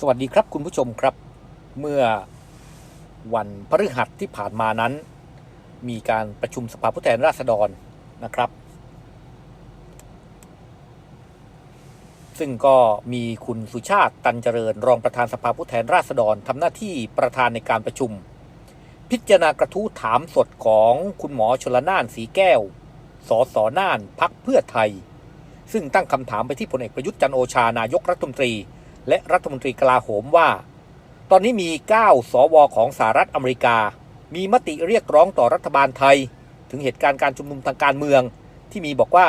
สวัสดีครับคุณผู้ชมครับ เมื่อวันพฤหัสที่ผ่านมานั้น มีการประชุมสภาผู้แทนราษฎรนะครับ ซึ่งก็มีคุณสุชาติตันเจริญ รองประธานสภาผู้แทนราษฎรทำหน้าที่ประธานในการประชุม พิจารณากระทู้ถามสดของคุณหมอชลน่านสีแก้ว สสน่านพักเพื่อไทย ซึ่งตั้งคำถามไปที่พลเอกประยุทธ์จันโอชานายกรัฐมนตรี และรัฐมนตรีกลาโหมว่า ตอนนี้มี 9 สวของสหรัฐอเมริกา มีมติเรียกร้องต่อรัฐบาลไทย ถึงเหตุการณ์การชุมนุมทางการเมือง ที่มีบอกว่า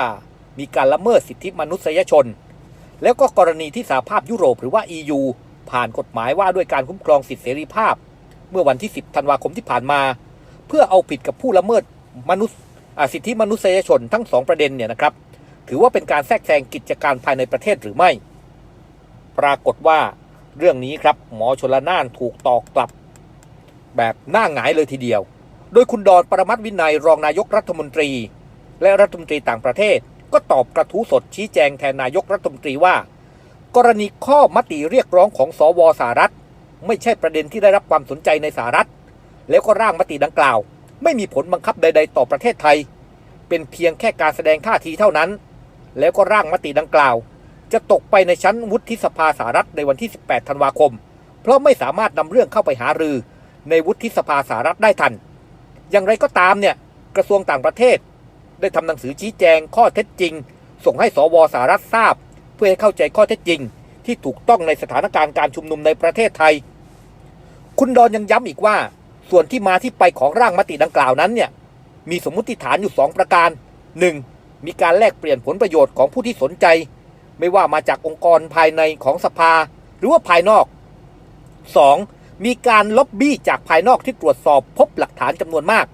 มีการละเมิดสิทธิมนุษยชน แล้วก็กรณีที่สหภาพยุโรปหรือว่า EU ผ่านกฎหมายว่าด้วยการคุ้มครองสิทธิเสรีภาพ เมื่อวันที่ 10 ธันวาคมที่ผ่านมา เพื่อเอาผิดกับผู้ละเมิดมนุษยอ่าสิทธิมนุษยชนทั้งสองประเด็นเนี่ยนะครับ ถือว่าเป็นการแทรกแซงกิจการภายในประเทศหรือไม่ ปรากฏว่าเรื่องนี้ครับหมอชนละนานถูกตอกกลับ แบบหน้าหงายเลยทีเดียว โดยคุณดอนปรมัตวินัยรองนายกรัฐมนตรี และรัฐมนตรีต่างประเทศ ก็ตอบกระทู้สดชี้แจงแทนนายกรัฐมนตรีว่า กรณีข้อมติเรียกร้องของสวสหรัฐ ไม่ใช่ประเด็นที่ได้รับความสนใจในสหรัฐ แล้วก็ร่างมติดังกล่าว ไม่มีผลบังคับใด ๆ ต่อประเทศไทย เป็นเพียงแค่การแสดงท่าทีเท่านั้น แล้วก็ร่างมติดังกล่าว จะตกไปในชั้นวุฒิสภาสหรัฐในวันที่ 18 ธันวาคม เพราะไม่สามารถนำเรื่องเข้าไปหารือ ในวุฒิสภาสหรัฐได้ทัน อย่างไรก็ตามเนี่ยกระทรวงต่างประเทศ ได้ทำหนังสือชี้แจงข้อเท็จจริง ส่งให้สวสหรัฐทราบ เพื่อให้เข้าใจข้อเท็จจริง ที่ถูกต้องในสถานการณ์การชุมนุมในประเทศไทย คุณดอนยังย้ำอีกว่า ส่วนที่มาที่ไปของร่างมติดังกล่าวนั้นเนี่ยมีสมมุติฐานอยู่ 2 ประการ 1. มีการแลกเปลี่ยนผลประโยชน์ของผู้ที่สนใจ ไม่ว่ามาจากองค์กรภายในของสภา หรือว่าภายนอก 2. มีการล็อบบี้จากภายนอกที่ตรวจสอบพบหลักฐานจำนวนมาก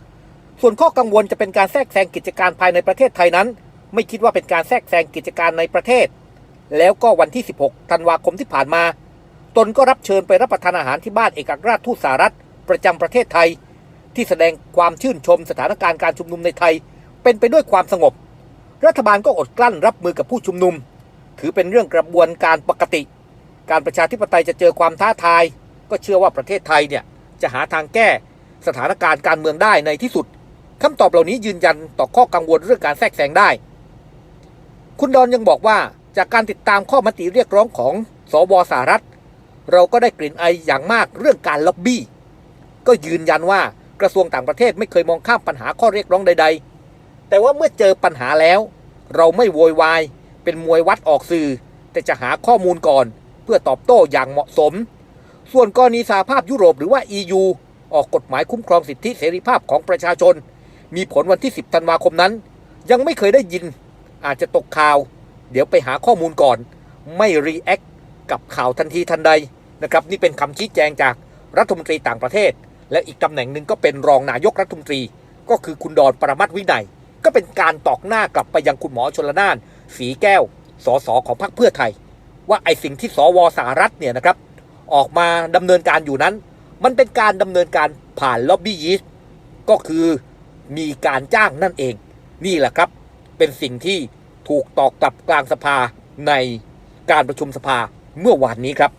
ส่วนข้อกังวลจะเป็นการแทรกแซงกิจการภายในประเทศไทยนั้น ไม่คิดว่าเป็นการแทรกแซงกิจการในประเทศ แล้วก็วันที่ 16 ธันวาคมที่ผ่านมา ตนก็รับเชิญไปรับประทานอาหารที่บ้านเอกอัครราชทูตสหรัฐ ประจำประเทศไทย ที่แสดงความชื่นชมสถานการณ์การชุมนุมในไทย เป็นไปด้วยความสงบ รัฐบาลก็อดกลั้นรับมือกับผู้ชุมนุม ถือเป็นเรื่องกระบวนการปกติ การประชาธิปไตยจะเจอความท้าทาย ก็เชื่อว่าประเทศไทยเนี่ยจะหาทางแก้สถานการณ์การเมืองได้ในที่สุดคำตอบเหล่านี้ยืนยันต่อข้อกังวลเรื่องการแทรกแซงได้ คุณดอนยังบอกว่าจากการติดตามข้อมติเรียกร้องของสวสหรัฐ เราก็ได้กลิ่นไออย่างมากเรื่องการล็อบบี้ ก็ยืนยันว่ากระทรวงต่างประเทศไม่เคยมองข้ามปัญหาข้อเรียกร้องใด ๆ แต่ว่าเมื่อเจอปัญหาแล้ว เราไม่โวยวาย เป็นมวยวัดออกสื่อ แต่จะหาข้อมูลก่อน เพื่อตอบโต้อย่างเหมาะสม ส่วนกรณีสหภาพยุโรปหรือว่า EU ออกกฎหมายคุ้มครองสิทธิเสรีภาพของประชาชน มีผลวันที่ 10 ธันวาคมนั้น ยังไม่เคยได้ยิน อาจจะตกข่าว เดี๋ยวไปหาข้อมูลก่อน ไม่รีแอคกับข่าวทันทีทันใดนะครับนี่เป็นคำชี้แจงจากรัฐมนตรีต่างประเทศ และอีกตำแหน่งหนึ่งก็เป็นรองนายกรัฐมนตรี ก็คือคุณดอนประมัตวินัย ก็เป็นการตอกหน้ากลับไปยังคุณหมอชนละนาน สีแก้วสสของพรรคเพื่อไทย ว่าไอสิ่งที่สวสหรัฐเนี่ยนะครับ ออกมาดำเนินการอยู่นั้น มันเป็นการดำเนินการผ่านล็อบบี้ยิสก็คือมีการจ้างนั่นเอง นี่แหละครับ เป็นสิ่งที่ถูกตอกกลับกลางสภาในการประชุมสภาเมื่อวานนี้ครับ